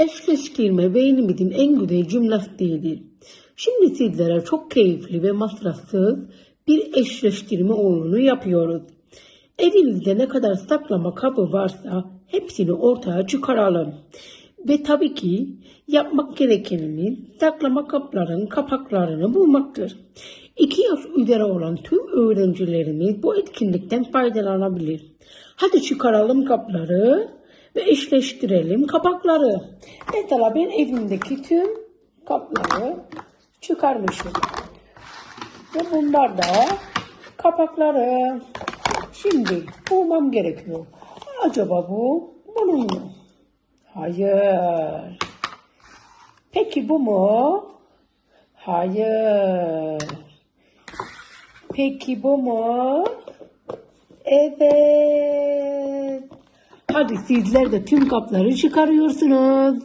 Eşleştirme beynimizin en güzel jimnastiğidir. Şimdi sizlere çok keyifli ve masrafsız bir eşleştirme oyunu yapıyoruz. Evinizde ne kadar saklama kabı varsa hepsini ortaya çıkaralım. Ve tabii ki yapmak gerekenimiz saklama kapların kapaklarını bulmaktır. 2 yaş üzeri olan tüm öğrencilerimiz bu etkinlikten faydalanabilir. Hadi çıkaralım kapları ve eşleştirelim kapakları. Mesela ben evimdeki tüm kapları çıkarmışım. Ve bunlar da kapakları. Şimdi bulmam gerekiyor. Acaba bu bunun mu? Hayır. Peki bu mu? Hayır. Peki bu mu? Evet. Hadi sizler de tüm kapları çıkarıyorsunuz.